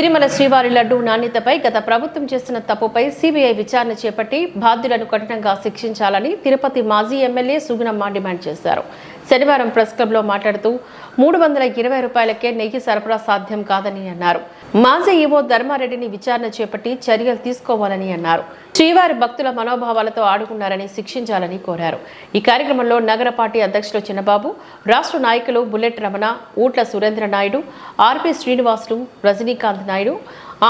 తిరుమల శ్రీవారి లడ్డు నాణ్యతపై గత ప్రభుత్వం చేసిన తప్పుపై సిబిఐ విచారణ చేపట్టి బాధ్యులను కఠినంగా శిక్షించాలని తిరుపతి మాజీ ఎమ్మెల్యే సుగుణమ్మ డిమాండ్ చేశారు. శనివారం ప్రెస్ క్లబ్లో మాట్లాడుతూ మూడు వందల ఇరవై రూపాయలకే నెయ్యి సరఫరా సాధ్యం కాదని అన్నారు. మాజీ ఈవో ధర్మారెడ్డిని విచారణ చేపట్టి చర్యలు తీసుకోవాలని అన్నారు. శ్రీవారి భక్తుల మనోభావాలతో ఆడుకున్నారని శిక్షించాలని కోరారు. ఈ కార్యక్రమంలో నగర పార్టీ అధ్యక్షులు చిన్నబాబు రాష్ట్ర నాయకులు బుల్లెట్ రమణ ఊట్ల సురేంద్ర నాయుడు ఆర్పి శ్రీనివాసులు రజనీకాంత్ నాయుడు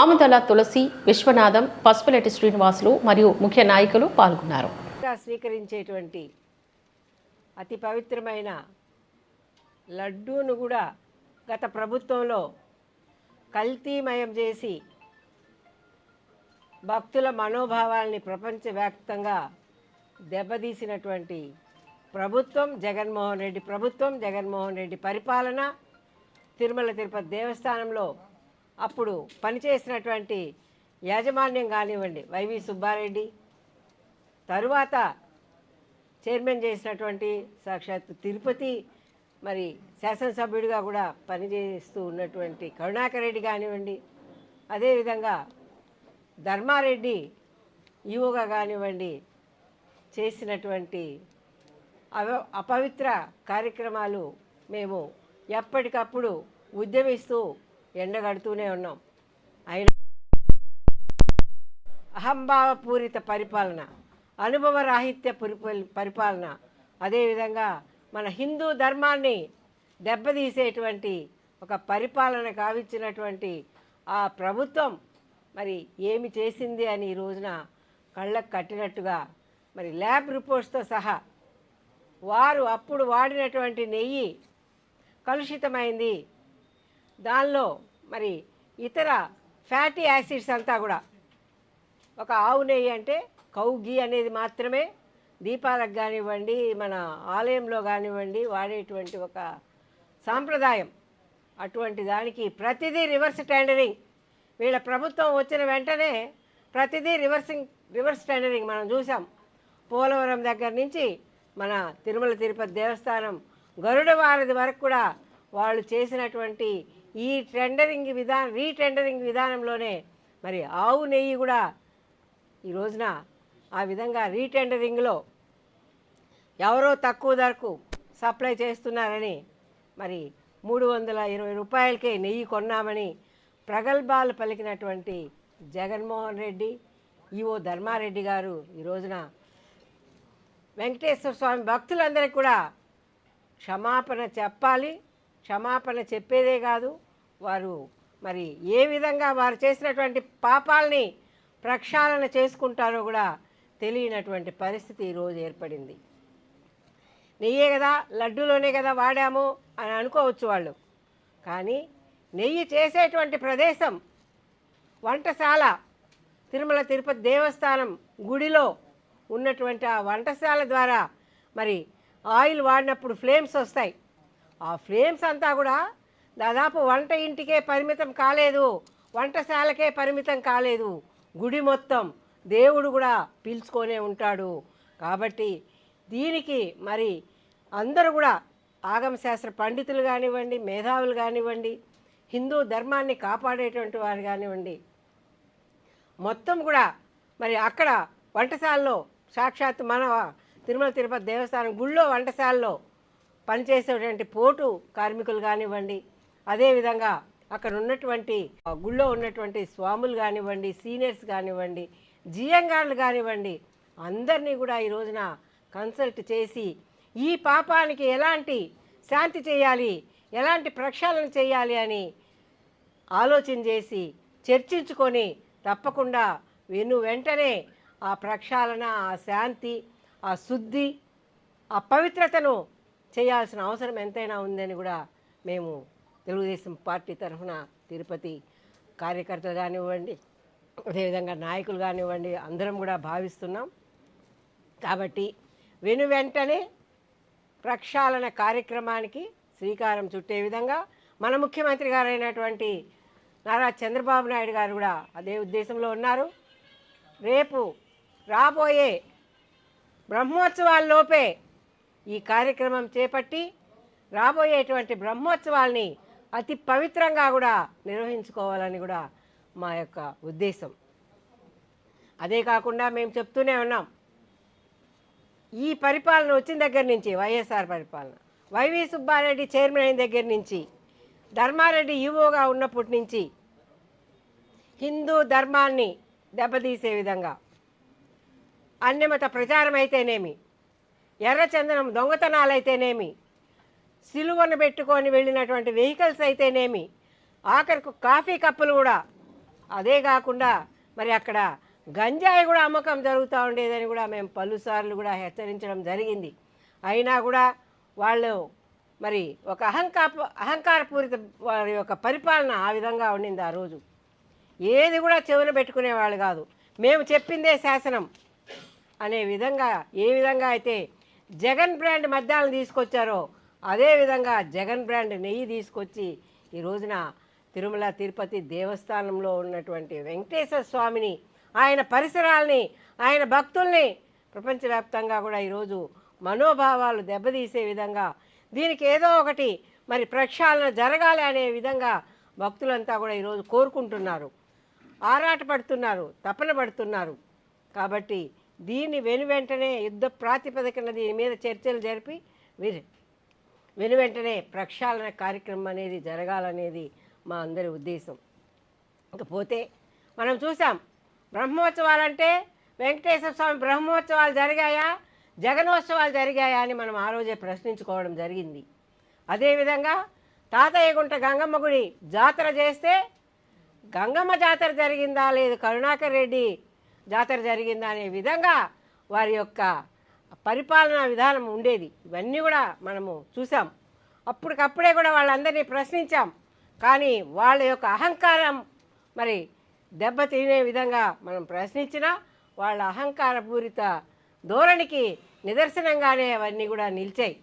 ఆముదల తులసి విశ్వనాథం పసుపులెట్టి శ్రీనివాసులు మరియు ముఖ్య నాయకులు పాల్గొన్నారు. స్వీకరించేటువంటి అతి పవిత్రమైన లడ్డూను కూడా గత ప్రభుత్వంలో కల్తీమయం చేసి భక్తుల మనోభావాల్ని ప్రపంచవ్యాప్తంగా దెబ్బతీసినటువంటి ప్రభుత్వం జగన్మోహన్ రెడ్డి. ప్రభుత్వం జగన్మోహన్ రెడ్డి పరిపాలన తిరుమల తిరుపతి దేవస్థానంలో అప్పుడు పనిచేసినటువంటి యాజమాన్యం కానివ్వండి వైవి సుబ్బారెడ్డి. తరువాత చైర్మన్ చేసినటువంటి సాక్షాత్ తిరుపతి మరి శాసనసభ్యుడిగా కూడా పనిచేస్తూ ఉన్నటువంటి కరుణాకర్ రెడ్డి కానివ్వండి అదేవిధంగా ధర్మారెడ్డి ఈవోగా కానివ్వండి చేసినటువంటి అవ అపవిత్ర కార్యక్రమాలు మేము ఎప్పటికప్పుడు ఉద్యమిస్తూ ఎండగడుతూనే ఉన్నాం. అయినా అహంభావపూరిత పరిపాలన అనుభవ రాహిత్య పరిపాలన. అదేవిధంగా మన హిందూ ధర్మాన్ని దెబ్బతీసేటువంటి ఒక పరిపాలన కావిచ్చినటువంటి ఆ ప్రభుత్వం మరి ఏమి చేసింది అని ఈ రోజున కళ్ళకు కట్టినట్టుగా మరి ల్యాబ్ రిపోర్ట్స్తో సహా వారు అప్పుడు వాడినటువంటి నెయ్యి కలుషితమైంది. దానిలో మరి ఇతర ఫ్యాటీ యాసిడ్స్ అంతా కూడా. ఒక ఆవు నెయ్యి అంటే కౌ గీ అనేది మాత్రమే దీపాలకు కానివ్వండి మన ఆలయంలో కానివ్వండి వాడేటువంటి ఒక సాంప్రదాయం. అటువంటి దానికి ప్రతిదీ రివర్స్ టెండరింగ్. వీళ్ళ ప్రభుత్వం వచ్చిన వెంటనే ప్రతిదీ రివర్సింగ్ రివర్స్ టెండరింగ్ మనం చూసాం. పోలవరం దగ్గర నుంచి మన తిరుమల తిరుపతి దేవస్థానం గరుడ వారధి వరకు కూడా వాళ్ళు చేసినటువంటి ఈ టెండరింగ్ విధానం రీటెండరింగ్ విధానంలోనే మరి ఆవు నెయ్యి కూడా ఈ రోజున ఆ విధంగా రీటెండరింగ్లో ఎవరో తక్కువ ధరకు సప్లై చేస్తున్నారని మరి మూడు వందల ఇరవై రూపాయలకే నెయ్యి కొన్నామని ప్రగల్భాలు పలికినటువంటి జగన్మోహన్ రెడ్డి ఈవో ధర్మారెడ్డి గారు ఈ రోజున వెంకటేశ్వర స్వామి భక్తులందరికీ కూడా క్షమాపణ చెప్పాలి. క్షమాపణ చెప్పేదే కాదు వారు మరి ఏ విధంగా వారు చేసినటువంటి పాపాలని ప్రక్షాళన చేసుకుంటారో కూడా తెలియనటువంటి పరిస్థితి ఈరోజు ఏర్పడింది. నెయ్యే కదా లడ్డూలోనే కదా వాడాము అని అనుకోవచ్చు వాళ్ళు. కానీ నెయ్యి చేసేటువంటి ప్రదేశం వంటశాల తిరుమల తిరుపతి దేవస్థానం గుడిలో ఉన్నటువంటి ఆ వంటశాల ద్వారా మరి ఆయిల్ వాడినప్పుడు ఫ్లేమ్స్ వస్తాయి. ఆ ఫ్లేమ్స్ అంతా కూడా దాదాపు వంట ఇంటికే పరిమితం కాలేదు వంటశాలకే పరిమితం కాలేదు. గుడి మొత్తం దేవుడు కూడా పీల్చుకొనే ఉంటాడు. కాబట్టి దీనికి మరి అందరూ కూడా ఆగమశాస్త్ర పండితులు కానివ్వండి మేధావులు కానివ్వండి హిందూ ధర్మాన్ని కాపాడేటువంటి వారు కానివ్వండి మొత్తం కూడా మరి అక్కడ వంటశాలలో సాక్షాత్ మన తిరుమల తిరుపతి దేవస్థానం గుళ్ళో వంటశాలలో పనిచేసేటువంటి పోటు కార్మికులు కానివ్వండి అదేవిధంగా అక్కడ ఉన్నటువంటి గుళ్ళో ఉన్నటువంటి స్వాములు కానివ్వండి సీనియర్స్ కానివ్వండి జియంగాళ్ళు కానివ్వండి అందరినీ కూడా ఈ రోజున కన్సల్ట్ చేసి ఈ పాపానికి ఎలాంటి శాంతి చేయాలి ఎలాంటి ప్రక్షాళన చేయాలి అని ఆలోచన చేసి చర్చించుకొని తప్పకుండా వెను వెంటనే ఆ ప్రక్షాళన ఆ శాంతి ఆ శుద్ధి ఆ పవిత్రతను చేయాల్సిన అవసరం ఎంతైనా ఉందని కూడా మేము తెలుగుదేశం పార్టీ తరఫున తిరుపతి కార్యకర్తలు కానివ్వండి అదేవిధంగా నాయకులు కానివ్వండి అందరం కూడా భావిస్తున్నాం. కాబట్టి వెను వెంటనే ప్రక్షాళన కార్యక్రమానికి శ్రీకారం చుట్టే విధంగా మన ముఖ్యమంత్రి గారైనటువంటి నారా చంద్రబాబు నాయుడు గారు కూడా అదే ఉద్దేశంలో ఉన్నారు. రేపు రాబోయే బ్రహ్మోత్సవాల్లోపే ఈ కార్యక్రమం చేపట్టి రాబోయేటువంటి బ్రహ్మోత్సవాల్ని అతి పవిత్రంగా కూడా నిర్వహించుకోవాలని కూడా మా యొక్క ఉద్దేశం. అదే కాకుండా మేము చెప్తూనే ఉన్నాం. ఈ పరిపాలన వచ్చిన దగ్గర నుంచి వైఎస్ఆర్ పరిపాలన. వైవి సుబ్బారెడ్డి చైర్మన్ అయిన దగ్గర నుంచి ధర్మారెడ్డి ఈవోగా ఉన్నప్పటి నుంచి హిందూ ధర్మాన్ని దెబ్బతీసే విధంగా అన్యమత ప్రచారం అయితేనేమి ఎర్రచందనం దొంగతనాలైతేనేమి సిలువను పెట్టుకొని వెళ్ళినటువంటి వెహికల్స్ అయితేనేమి ఆఖరికి కాఫీ కప్పులు కూడా అదే కాకుండా మరి అక్కడ గంజాయి కూడా అమ్మకం జరుగుతూ ఉండేదని కూడా మేము పలుసార్లు కూడా హెచ్చరించడం జరిగింది. అయినా కూడా వాళ్ళు మరి ఒక అహంకార అహంకారపూరిత వారి యొక్క పరిపాలన ఆ విధంగా ఉండింది ఆ రోజు. ఏది కూడా చెవున పెట్టుకునేవాళ్ళు కాదు. మేము చెప్పిందే శాసనం అనే విధంగా ఏ విధంగా అయితే జగన్ బ్రాండ్ మద్యాలను తీసుకొచ్చారో అదే విధంగా జగన్ బ్రాండ్ నెయ్యి తీసుకొచ్చి ఈ రోజున తిరుమల తిరుపతి దేవస్థానంలో ఉన్నటువంటి వెంకటేశ్వర స్వామిని ఆయన పరిసరాల్ని ఆయన భక్తుల్ని ప్రపంచవ్యాప్తంగా కూడా ఈరోజు మనోభావాలు దెబ్బతీసే విధంగా దీనికి ఏదో ఒకటి మరి ప్రక్షాళన జరగాలి అనే విధంగా భక్తులంతా కూడా ఈరోజు కోరుకుంటున్నారు. ఆరాటపడుతున్నారు తపన పడుతున్నారు. కాబట్టి దీన్ని వెను వెంటనే యుద్ధ ప్రాతిపదికన దీని మీద చర్చలు జరిపి వీరి వెను వెంటనే ప్రక్షాళన కార్యక్రమం అనేది జరగాలనేది మా అందరి ఉద్దేశం. ఇకపోతే మనం చూసాం బ్రహ్మోత్సవాలంటే వెంకటేశ్వర స్వామి బ్రహ్మోత్సవాలు జరిగాయా జగనోత్సవాలు జరిగాయా అని మనం ఆ రోజే ప్రశ్నించుకోవడం జరిగింది. అదేవిధంగా తాతయ్యగుంట గంగమ్మ గుడి జాతర చేస్తే గంగమ్మ జాతర జరిగిందా లేదు కరుణాకర్ రెడ్డి జాతర జరిగిందా అనే విధంగా వారి యొక్క పరిపాలనా విధానం ఉండేది. ఇవన్నీ కూడా మనము చూసాం. అప్పటికప్పుడే కూడా వాళ్ళందరినీ ప్రశ్నించాం. కానీ వాళ్ళ యొక్క అహంకారం మరి దెబ్బతినే విధంగా మనం ప్రశ్నించినా వాళ్ళ అహంకారపూరిత ధోరణికి నిదర్శనంగానే అవన్నీ కూడా నిలిచాయి.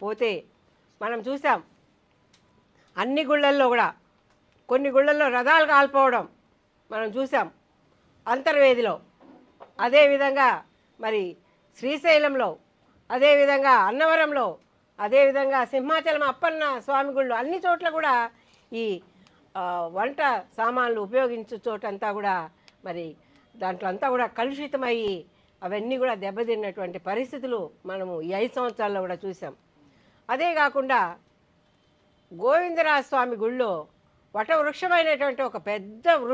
పోతే మనం చూసాం అన్ని గుళ్ళల్లో కూడా కొన్ని గుళ్ళల్లో రథాలు కాల్పోవడం మనం చూసాం. అంతర్వేదిలో అదేవిధంగా మరి శ్రీశైలంలో అదేవిధంగా అన్నవరంలో అదేవిధంగా సింహాచలం అప్పన్న స్వామి గుళ్ళు అన్ని చోట్ల కూడా ఈ వంట సామాన్లు ఉపయోగించే చోటంతా కూడా మరి దాంట్లో అంతా కూడా కలుషితమయ్యి అవన్నీ కూడా దెబ్బతిన్నటువంటి పరిస్థితులు మనము ఈ ఐదు సంవత్సరాల్లో కూడా చూసాం అదే కాకుండా గోవిందరాజ స్వామి గుళ్ళో వటవృక్షమైనటువంటి ఒక పెద్ద వృక్షం